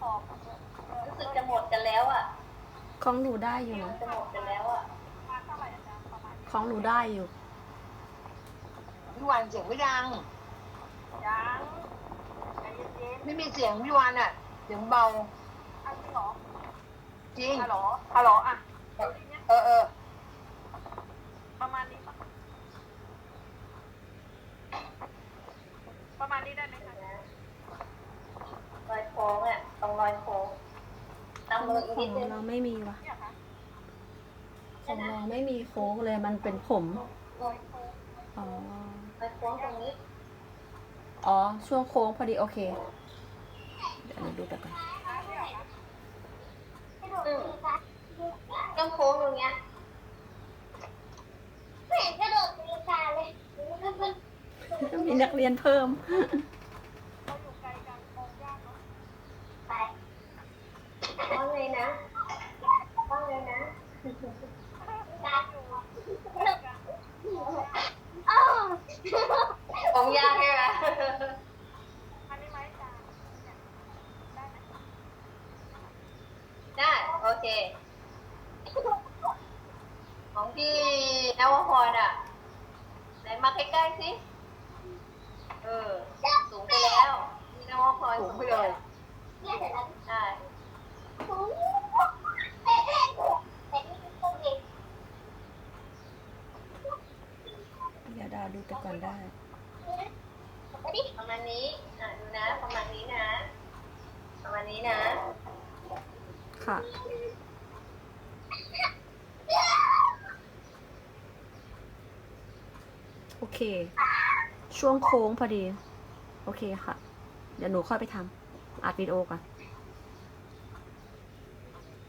ขอบรู้สึกจะหมดกันแล้วอะของหนูได้อยู่นะจะหมดกันแล้วอะมาเท่าไหร่อาจารย์ประมาณนี้ของหนูได้อยู่พี่วันเสียงไม่ดังยังใจเย็นไม่มีเสียงพี่วันอะเสียงเบาๆอันนี้เหรอจริงฮัลโหลฮัลโหลอะ เออเออ ประมาณนี้ปะประมาณนี้ได้ไหมคะ รอยโค้งอะตรงรอยโค้งตามมืออีก ขอ นิ ง ดนึง เราไม่มีวะ เนี่ยค่ะ ของเรา ไม่มีโค้งเลยมันเป็นผมรอยโค้งอ๋อรอยโค้งตรงนี้อ๋อ ช่วงโค้งพอดีโอเค เดี๋ยวหนูดูไปก่อนอืมต้องโค้งตรงเนี้ยไม่เห็นกระโดดตีกาเลยมีนักเรียนเพิ่มเราอยู่ไกลกันมองยากเนาะไปว่าไงนะว่าไงนะ กาอ้าว ของยากใช่ไหมอันนี้ไหมอาจารย์เนี่ยได้ไหมได้โอเค ของพี่นวพรอะ ไหนมาใกล้ๆสิ เออ สูงไปแล้วพี่นวพรสูงไปเลยเนี่ยเสร็จแล้ว ใช่ สูงเอ๊ะเอ๊ะแต่นี่เป็นตัวเอง เดี๋ยวดาดูไปก่อนได้ไปดิประมาณนี้อะดูนะ ประมาณนี้นะ ประมาณนี้นะ ค่ะ โอเค ช่วงโค้งพอดี โอเคค่ะ เดี๋ยวหนูค่อยไปทำอัดวิดีโอก่อน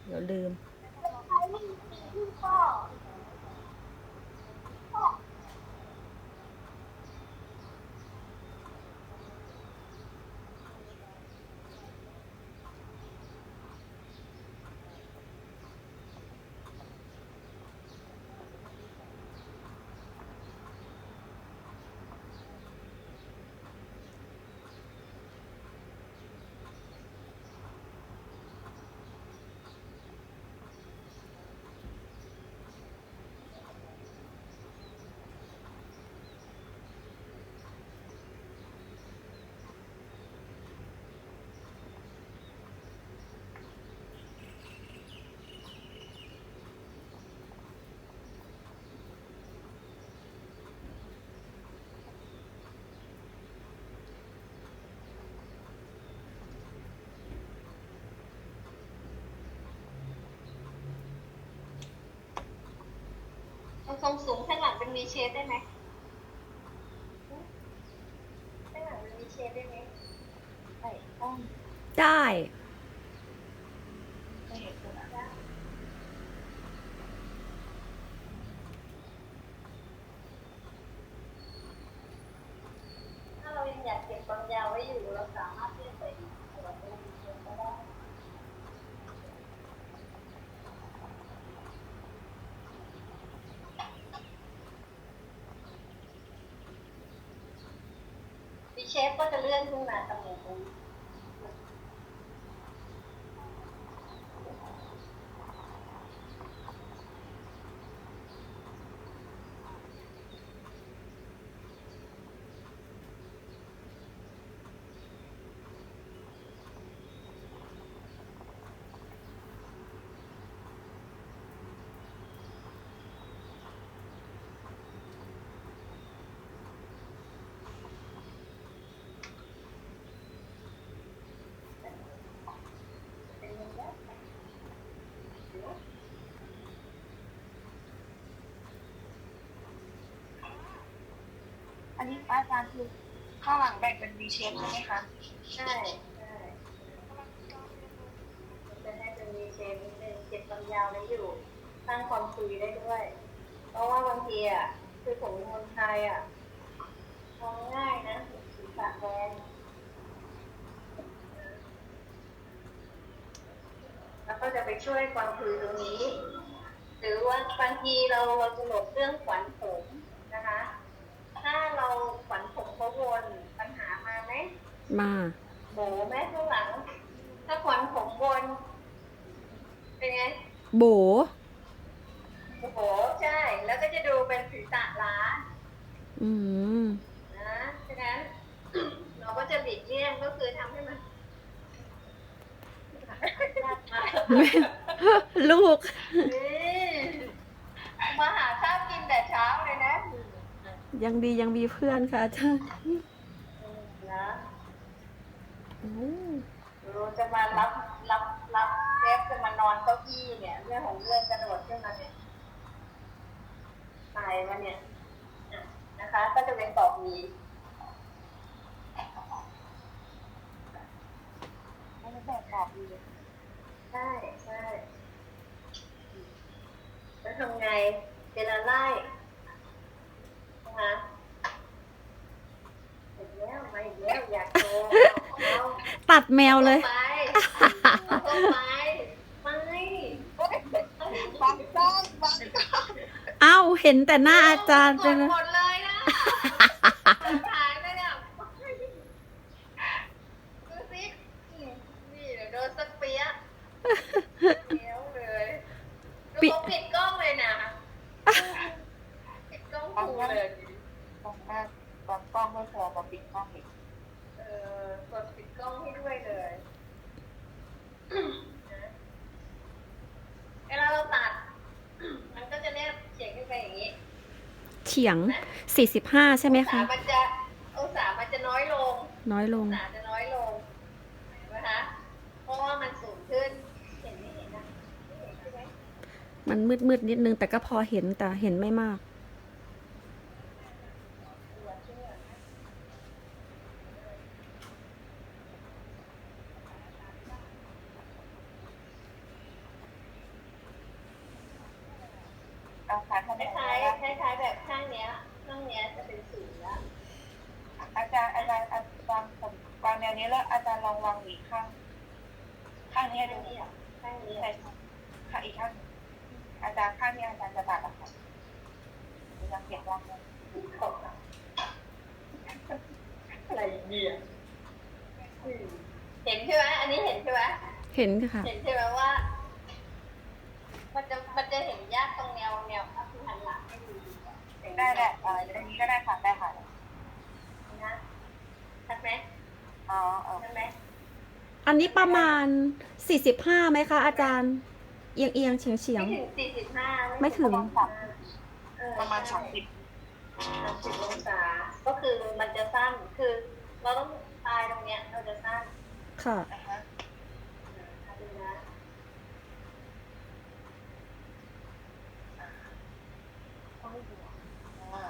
เดี๋ยวลืม ใครไม่มีปีที่พ่อ เอาทรงสูงข้างหลังเป็นวีเชฟได้ไหมข้างหลังเป็นวีเชฟได้ไหมใช่ต้องได้ ไม่เห็นตัวนะ ถ้าเรายังอยากเก็บความยาวไว้อยู่เราสามารถที่จะใส่หัวเป็นวีเชฟก็ได้ วี เชฟก็จะเลื่อนขึ้นมาตำแหน่งตรงนี้ อันนี้ป้าอาจารย์คือข้างหลังแบ่งเป็น V shape ใช่ไหมคะ ใช่ใช่จะให้เป็นมีเชฟนิดนึงเก็บความยาวไว้อยู่สร้างความคุยได้ด้วย เพราะว่าบางทีอะคือผมเป็นคนไทยอะมองง่ายนะศีรษะแดงแล้วก็จะไปช่วยความคุยตรงนี้ หรือว่าบางทีเราเราจะหลบเรื่องขวัญผม นะคะถ้าเราขวัญผมเขาวนปัญหามาไหมมาโบแม่ข้างหลัง ถ้าถ้าขนผมบนเป็นไงโบโอ้โหใช่ แล้วก็จะดูเป็นศีรษะล้านอืมนะฉะนั้น เราก็จะหลีกเลี่ยงก็คือทำให้มันลูก นี่มาหาข้าวกินแต่เช้าเลยนะ ยังดียังมีเพื่อนค่ะอาจารย์นะโอ้เราจะมารับรับรับเซฟจะมานอนเก้าอี้เนี่ย เรื่องของเรื่องกระโดดขึ้นมาเนี่ยตายมาเนี่ยอะนะคะ ก็จะเป็นตอกมีไม่ได้แบบขาดดีใช่ใช่แล้วทำไงเวลาไล่นะคะอีกแล้วมาอีกแล้วอยากโตเอา ตัดแมวเลย ไปเอ้าไปไม่ฟังต้องฟังต้องเอ้าเห็นแต่หน้าอาจารย์หมไปเลย หมดเลยนะหายเลยเนี่ยดูสินี่เดี๋ยวโดนสักเปียะเดี๋ยวเลยดู ปิ เขาปิดกล้องเลยนะปิดกล้องคูเลย ฟังมากฟังกล้องไม่พอมาปิดกล้องอีก เออกดปิดกล้องให้ด้วยเลยนะเวลาเราตัด มันก็จะแนบเฉียงขึ้นไปอย่างนี้ เฉียง 45 ใช่ไหมองศาคะ มันจะองศามันจะน้อยลง น้อยลองงศาจะน้อยลงเห็นไหมคะ เพราะว่ามันสูงขึ้น เห็นไม่เห็นนะไม่เห็นใช่ไหม มันมืดมืดๆนิดนึงแต่ก็พอเห็นแต่เห็นไม่มาก ตัวเชื่อนะ เอาขาคทำได้ล้ายๆคล้ายๆแบบข้างเนี้ยข้างเนี้ยจะเป็นสูงแล้วอาจารย์อาจารย์อาจารย์วางผมวางแนวนี้แล้วอาจารย์ลองวางอีกข้าง ข้างนี้ข้างดูนี้อะข้างนี้ใช่อะค่ะอีกข้างหนึ่งอาจารย์ข้างนี้อาจารย์จะตัดอะค่ะอาจารย์เขียนวางเลยตกอะอะไรเนี่ยอืมเห็นใช่ไหมอันนี้เห็นใช่ไหมเห็นค่ะ เห็นใช่ไหมว่า มันจะมันจะเห็นยากต หละเอออย่างนี้ก็ได้ค่ะได้ค่ะนะชัดไหมอ๋อเออชัดไหมอันนี้ประมาณ45ไหมคะ อาจารย์ เอียงเอียงเฉียงเฉียงไม่ถึงสี่สิบห้าไม่ถึงประมาณสามสิบสามสิบองศาก็คือมันจะสั้นคือ เราต้องตายตรงเนี้ยเราจะสั้นค่ะนะคะอะดูนะ ต้องดูอ่า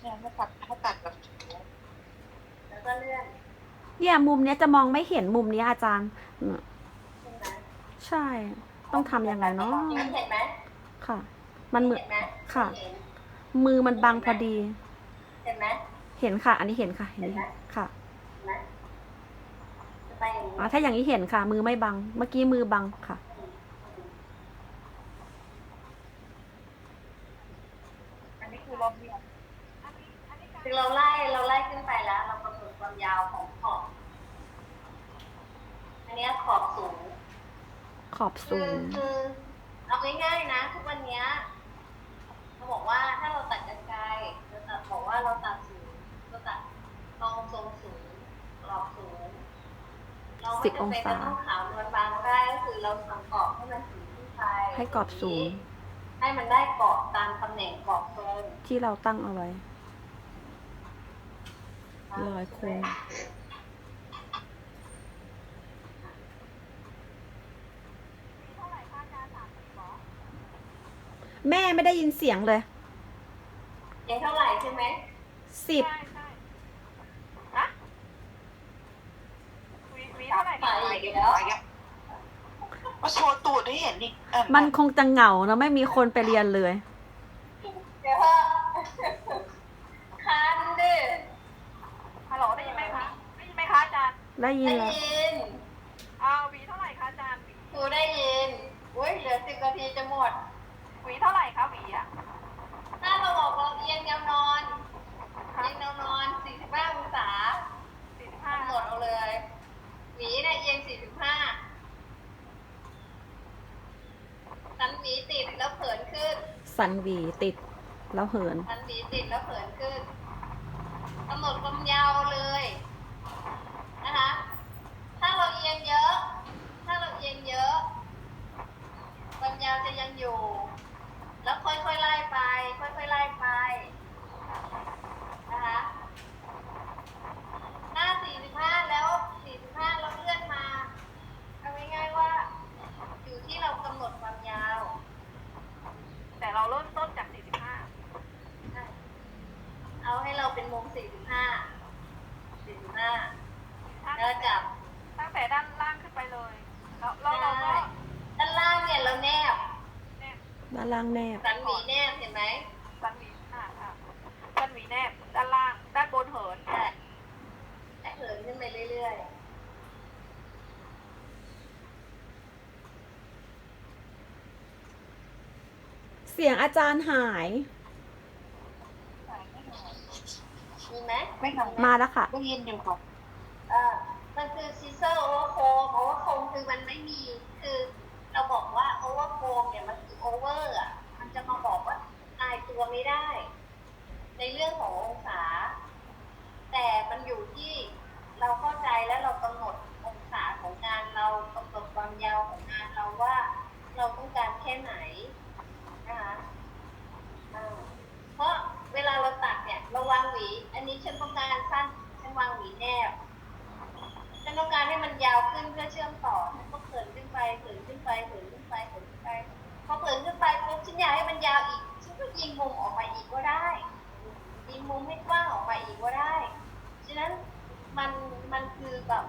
เนี่ยถ้าตัดถ้าตัดแบบแล้วก็เลื่อนเนี่ยมุมเนี้ยจะมองไม่เห็นมุมเนี้ยอาจารย์อืมใช่ไหมใช่ ต้องทำยังไงเนาะเห็นไหมค่ะ มันเหมือน เห็นไหมค่ะ เห็นมือมันบังพอดี เห็นไหมเห็นค่ะ อันนี้เห็นค่ะ เห็นเห็นไหมค่ะเห็นไหมจะไปอย่างนี้ อ๋อถ้าอย่างนี้เห็นค่ะ มือไม่บัง เมื่อกี้มือบังค่ะ อันนี้คือรอบเดียว คือเราไล่เราไล่ขึ้นไปแล้ว เรากำหนดความยาวของขอบ อันเนี้ยขอบสูง ข อบคืสูอง คือเอาง่ายๆนะ ทุกวันเนี้ยเราบอกว่าถ้าเราตัดกันไกลเราตัดบอกว่าเราตัดสูงเราตัดตรงทรงสูงกรอบสูงเราไม่จำเป็นจะต้องขาวนวลบางก็ได้ก็คือเราทำกรอบให้มันสูงขึ้นไปให้กรอบสูง ให้มันได้กรอบตามตำแหน่งกรอบทรงที่เราตั้งเอาไว้ ร้อยโค้ง แม่ไม่ได้ยินเสียงเลยยังเท่าไหร่ใช่ไหมสิบไปอีกแล้วมาโชว์ตูดให้เห็นอีกอะมันคงจะเหงานะไม่มีคนไปเรียนเลย เดี๋ยวเถอะคันดิฮัลโหลได้ยินไหมคะได้ยินไหมคะอาจารย์ได้ยินได้แล้วยินอ่าวีเท่าไหร่คะอาจารย์ครูได้ยิน อุ้ยเหลือสิบนาทีจะหมด วีวีเท่าไหร่คะหวีอะถ้าเราบอกเราเอียงแนวนอนเอียงแนวนอน 45 องศาสี่สิบห้ากำหนดเอาเลยหวีเนี่ยเอียง 45สันหวีติดแล้วเผินขึ้น สันหวีติด แล้วเหิน สันหวีติดแล้วเผินขึ้นกำหนดความยาวเลยนะคะ ถ้าเราเอียงเยอะ ถ้าเราเอียงเยอะ ความยาวจะยังอยู่ แล้วค่อยๆไล่ไป ค่อยๆไล่ไป นะคะหน้า 45 แล้ว 45 เราเลื่อนมา เอาง่ายๆว่า อยู่ที่เรากำหนดความยาว แต่เราเริ่มต้นจากสี่สิบห้า เอาให้เราเป็นมุม 45 45 แล้วจับ ตั้งแต่ด้านล่างขึ้นไปเลย แล้วแล้วเราก็ ด้านล่างเนี่ยเราแนบ เนี่ย ด้านล่างแนบ สันหวีแนบเห็นไหมสันหวีอ่าอ่าสันหวีแนบ ด้านล่าง ด้านบนเหินใช่เหินขึ้นไปเรื่อยเสียงอาจารย์หาย ๆมีไหมไม่ทำมาแล้วค่ะ ได้ยินอยู่ค่ะเออมันคือซีเซอร์โอเวอร์โคมโอเวอร์โคมคือมันไม่มี คือเราบอกว่าโอเวอร์โคมเนี่ยมันคือโอเวอร์อะมันจะมาบอกว่าตายตั วไม่ได้ ในเรื่องขององศา แต่มันอยู่ที่เราเข้าใจและเรากำหนดองศาของงานเรากำหนดความยาวของงานเราว่าเราต้องการแค่ไหนนะคะเพราะเวลาเราตัดเนี่ยเราวางหวี อันนี้ฉันต้องการสั้นฉันวางหวีแนบฉันต้องการให้มันยาวขึ้นเพื่อเชื่อมต่อฉันก็เขินขึ้นไปเขินขึ้นไปเขินขึ้นไปเขินขึ้นไปพอเขินขึ้นไปปุ๊บฉันอยากให้มันยาวอีก ยิงมุมออกไปอีกก็ได้ยิงมุมให้กว้างออกไปอีกก็ได้ ฉะนั้นมันมันคือแบบ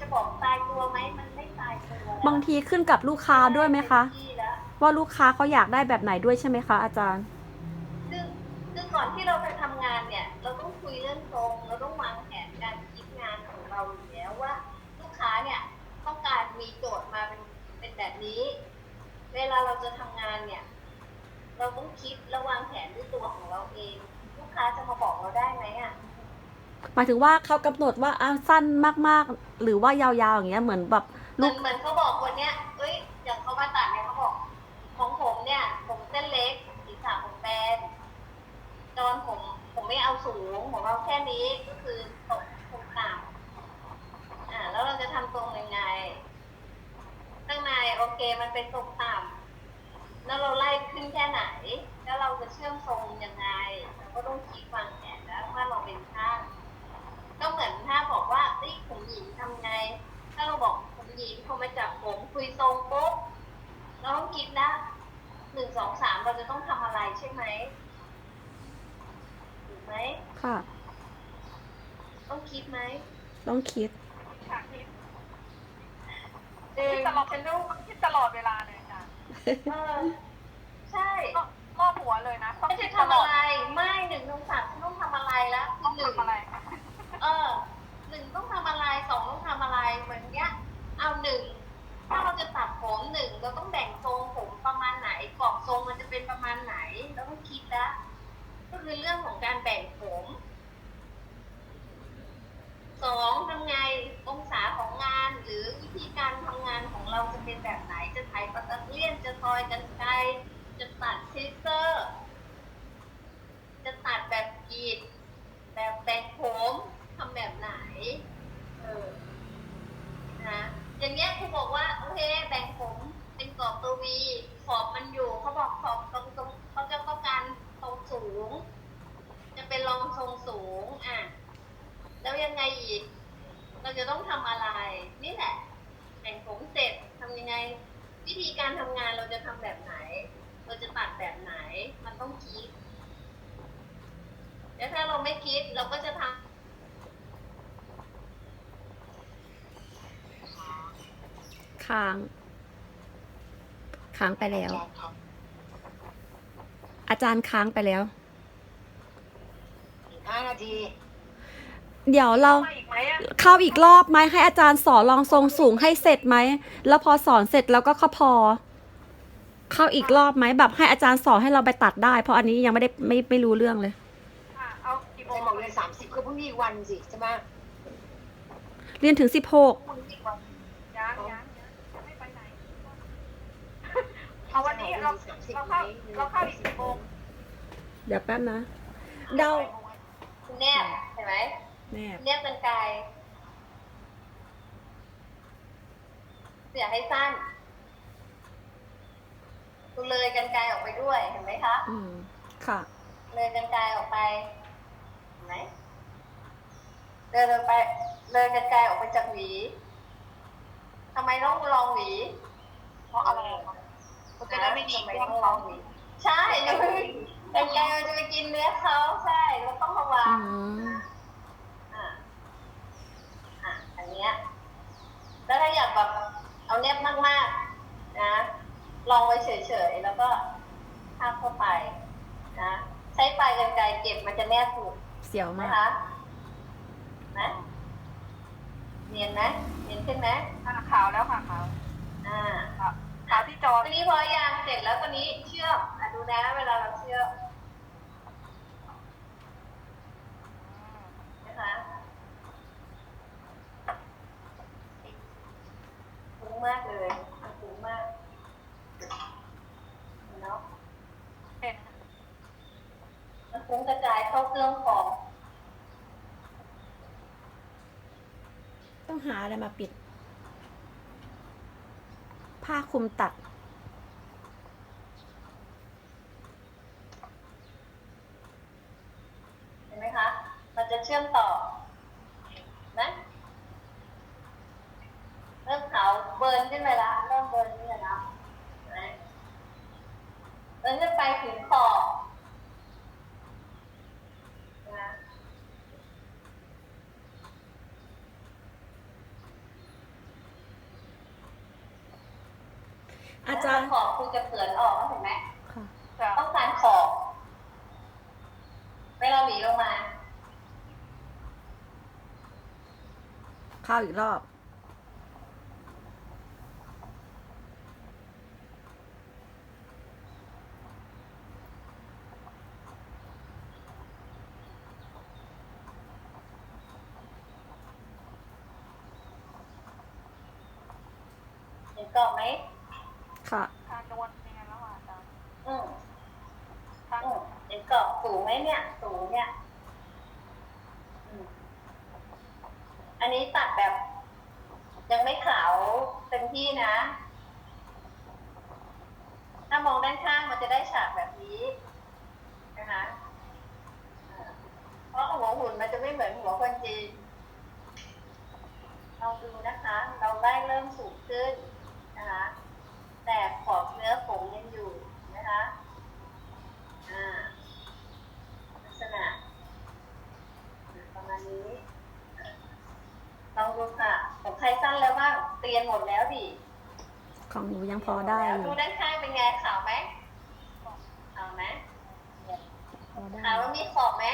จะบอกตายตัวไหมมันไม่ตายตัวแล้วบางทีขึ้นกับลูกค้าด้วยไหมคะเต็ที่แล้ว ว่าลูกค้าเขาอยากได้แบบไหนด้วยใช่ไหมคะอาจารย์ ซึ่งซึ่งก่อนที่เราจะทำงานเนี่ย เราต้องคุยเรื่องตรงเราต้องวางแผนการคิดงานของเราอยู่แล้วว่า ลูกค้าเนี่ยต้องการมีโจทย์มาเป็นเป็นแบบนี้ เวลาเราจะทำงานเนี่ย เราต้องคิดและวางแผนด้วยตัวของเราเอง ลูกค้าจะมาบอกเราได้ไหมอะหมายถึงว่าเขากำหนดว่าอะสั้นมากๆ หรือว่ายาวๆอย่างเงี้ยเหมือนแบบเหมืลูอนกเหมือนเขาบอกคนเนี้ยเอ้ยอย่างเขามาตัดเนี่ยเขาบอก ของผมเนี่ย ผมเส้นเล็กศีรษะผมแบนจอนผมผมไม่เอาสูงผมเอาแค่นี้ก็คือตกตรงต่ำอ่าแล้วเราจะทำตรงยังไงข้างในโอเค มันเป็นตรงต่ำ แล้วเราไล่ขึ้นแค่ไหน แล้วเราจะเชื่อมทรงยังไง เราก็ต้องคิดวางแผนแล้วว่าเราเป็นช่างก็เหมือนถ้าบอกว่าเฮ้ยผมหญิงทำไง ถ้าเราบอกผมหญิงพอมาจับผมคุยทรงปุ๊บเราต้องคิดนะหนึ่งสองสามเราจะต้องทำอะไรใช่ไหมถูกไหมค่ะ ต้องคิดไหม ต้องคิดฉากที่เออคิดตลอดฉันต้องคิดตลอดเวลาเลยอาจารย์ เออใช่ก็รอบหัวเลยนะไม่ใช่ทำอะไร ไม่หนึ่งสองสามฉันต้องทำอะไรแล้วคืต้องหนึ่งทำอะไร เออหนึ่งต้องทำอะไรสองต้องทำอะไรเหมือนเนี้ย เอาหนึ่งถ้าเราจะตัดผมหนึ่งเราต้องแบ่งทรงผมประมาณไหนกรอบทรงมันจะเป็นประมาณไหนเราต้องคิดแล้วก็คือเรื่องของการแบ่งผม เลียนจะทอยกันไกลจะตัดเชเซอร์ จะตัดแบบกรีด แบบแบ่งผมทำแบบไหน เออ นะ อย่างเงี้ยครูบอกว่า โอเค แบ่งผมเป็นกรอบตัววีขอบมันอยู่ เขาบอกขอบตรงตรงเขาจะต้องการทรงสูง จะเป็นรองทรงสูง อะ แล้วยังไงอีก เราจะต้องทำอะไร นี่แหละ แบ่งผมเสร็จทำยังไง วิธีการทำงานเราจะทำแบบไหน เราจะตัดแบบไหน มันต้องคิด แล้วถ้าเรา ไม่คิดเราก็จะทำค้าง ค้างไปแล้ว อาจารย์ค้างไปแล้วอีกห้านาที เดี๋ยวเรามาอีกไหมอะเข้าอีกรอบไหมให้อาจารย์สอนลองทรงสูงให้เสร็จไหม แล้วพอสอนเสร็จแล้วก็เข้าพอ เข้าอีกรอบไหมแบบให้อาจารย์สอนให้เราไปตัดได้ เพราะอันนี้ยังไม่ได้ไม่ไม่รู้เรื่องเลย พรุ่งนี้อีกวันสิใช่ไหมเรียนถึงสิบหกคุณอีกวันยังยังยังไม่ไปไหนเอาวันนี้เราเราเข้าเราเข้าอีกกี่โมงเดี๋ยวแป๊บนะ เดาคุณแนบเห็นไหมแน่แนบกันไกลเสียให้สั้นคุณเลยกันไกลออกไปด้วยเห็นไหมคะ อืม ค่ะ เลยกันไกลออกไปเห็นไหม เดินออกไปเลยกันไกลออกไปจากหวีทำไมต้องลองหวี เพราะอะไรอะมันจะได้ไม่ดีทำไมเรื่องต้องลเขาองหวี ใช่เดี๋ยวกันไกลมันจะไปกินเนื้อเขาใช่เราต้องระวัอืงมอะอะอันเนี้ยแล้วถ้าอยากแบบเอาแนบมากๆนะลองไว้เฉยๆแล้วก็ทาบเข้าไปนะใช้ปลายกรรไกรเก็บมันจะแนบถูกเสียวมานะกคะ นะเนียนไหมเนียนขึ้นไหมอะขาวแล้วค่ะขาวอ่าขาวที่จอตอนนี้พอยางเสร็จแล้วตอนนี้เชื่อมอะดูนะ เวลาเราเชื่อมนะคะฟุ้งมากเลยฟุ้งมากเนาะเป็นมันฟุ้งกระจายเข้าเครื่องของ ต้องหาอะไรมาปิด ผ้าคลุมตัด เห็นไหมคะ มันจะเชื่อมต่อนะเริ่มขาวเบิร์นขึ้นไปละเริ่มเบิร์นขึ้นไปละเห็นไหมเบิร์นขึ้นไปถึงขอบนะ อาจารย์ ขอบคือ จะเผินออกเห็นไหมค่ะจะต้องการขอบเวลาหวีลงมา เข้าอีกรอบ เห็นกรอบไหม ค่ะ ทางโดนยังไงแล้วอะอาจารย์ อืม ทาง อืมเห็นกรอบสูงไหมเนี่ย สูงเนี่ยอืมอันนี้ตัดแบบ ยังไม่ขาวเต็มที่นะ ถ้ามองด้านข้างมันจะได้ฉากแบบนี้นะคะอ่าเพราะหัวหุ่นมันจะไม่เหมือนหัว คนจีนลองดูนะคะ เราได้เริ่มสูงขึ้นนะคะ แต่ขอบเนื้อผมยังอยู่นะคะอ่าลักษณะประมาณนี้ลองดูค่ะของใครสั้นแล้วบ้างเตียนหมดแล้วดิของหนูยังพอได้อแล้วยู่ดูด้านข้างเป็นไงขาวไหมขาวไหมพอได้ขาวแล้วมีขอบไหม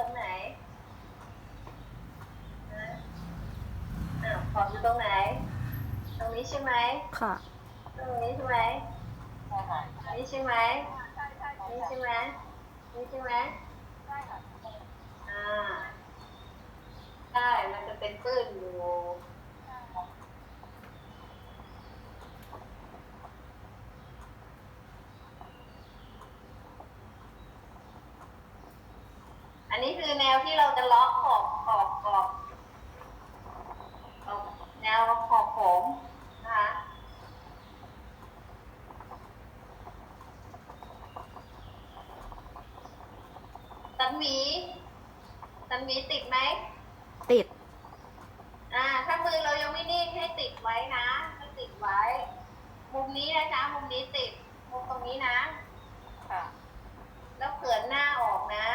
ตรงไหนฮะอ้าว ขอบอยู่ตรงไหน ตรงนี้ใช่ไหมค่ะ ตรงนี้ใช่ไหมใช่ค่ะนี่ใช่ไหมใช่ใช่นี่ใช่ไหมนี่ใช่ไหมใช่ค่ะอ่าใช่มันจะเป็นปื้นอยู่อันนี้คือแนวที่เราจะล็อกขอบขอบขอบขอบ แนวขอบผมนะคะตันหวีตันหวีติดไหม ติด อ่า ถ้ามือเรายังไม่นิ่งให้ติดไว้นะให้ติดไว้ มุมนี้นะจ๊ะมุมนี้ติด มุมตรงนี้นะ ค่ะ แล้วเขินหน้าออกนะ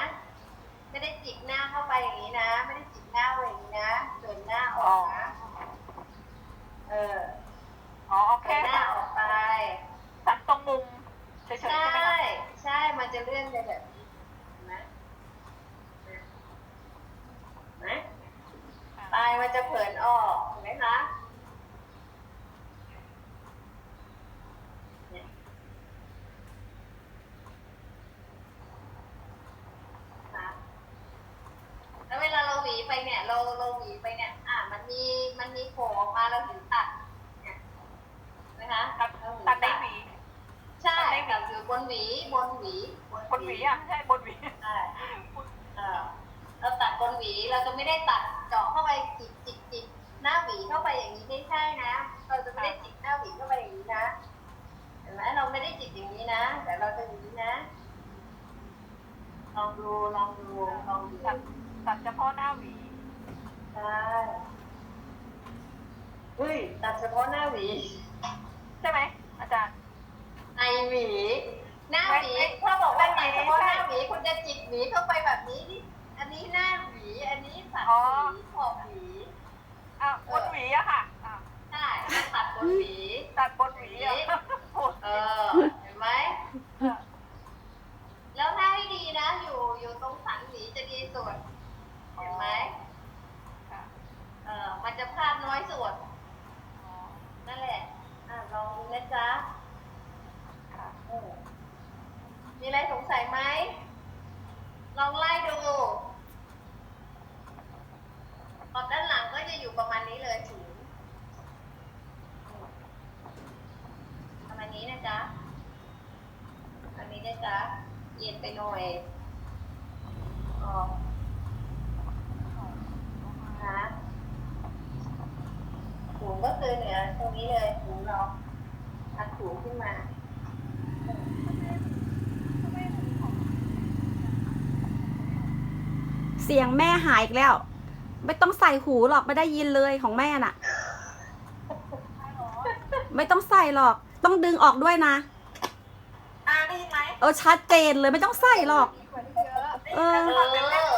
ไม่ได้จิกหน้าเข้าไปอย่างนี้นะ ไม่ได้จิกหน้าไว้อย่างนี้นะเขินหน้าออกนะ เอออ๋อโอเคหน้าออกไป ตัดตรงมุมเฉยใช่ใช่ใช่มันจะเลื่อนไปแบบนะนะปลายมันจะเผินออกเห็นไหมคะเะแล้วเวลาเราหวีไปเนี่ย เราเราหวีไปเนี่ย อะมันมีมันมีโผล่ออกมาเราถึง นะคะตัดเราถึงตัดในหวีใช่ตัดอยู่บนหวีบนหวีบนหวีอะไม่ใช่บนหวีใช่เออเราตัดบนหวีเราจะไม่ได้ตัดเจาะเข้าไปจิกจิกจิกหน้าหวีเข้าไปอย่างนี้ไม่ใช่นะ เราจะไม่ได้จิกหน้าหวีเข้าไปอย่างนี้นะเห็นไหมเราไม่ได้จิกอย่างนี้นะ แต่เราจะอย่างนี้นะลองดูลองดูลองดูตัดตัดเฉพาะหน้าหวีใช่เฮ้ยตัดเฉพาะหน้าหวีใช่ไหมอาจารย์ ไอหวีหน้าหวีไม่ถ้าบอกว่าไม่ตัดไม่เฉพาะหใช่น้าหวีคุณจะจิกหวีเข้าไปแบบนี้นี่อันนี้หน้าหวี อันนี้สัดอ๋อหวีขอบหวี อะบนหวีอะค่ะอะใช่ตัดบนหวี ตัดบนหวีอะโอ้เออ เห็นไหม แล้วถ้าให้ดีนะ อยู่อยู่ตรงสันหวีจะดีสุด เห็นไหม ค่ะเออมันจะพลาดน้อยสุด อ๋อนั่นแหละอะลองดู นะจ๊ะมีอะไรสงสัยไหม ลองไล่ดูขอบด้านหลังก็จะอยู่ประมาณนี้เลยถึงประมาณนี้นะจ๊ะอันนี้นะจ๊ะ เย็นไปหน่อยออกนะหูก็คือเหนือตรงนี้เลยหูเรา อัดหูขึ้นมาเสียงแม่หายอีกแล้ว ไม่ต้องใส่หูหรอกไม่ได้ยินเลยของแม่น่ะ ไม่ต้องใส่หรอก ต้องดึงออกด้วยนะอ่าได้ยินไหมเออชัดเจนเลยไม่ต้องใส่หรอกดีกว่าที่เยอะเออ เออ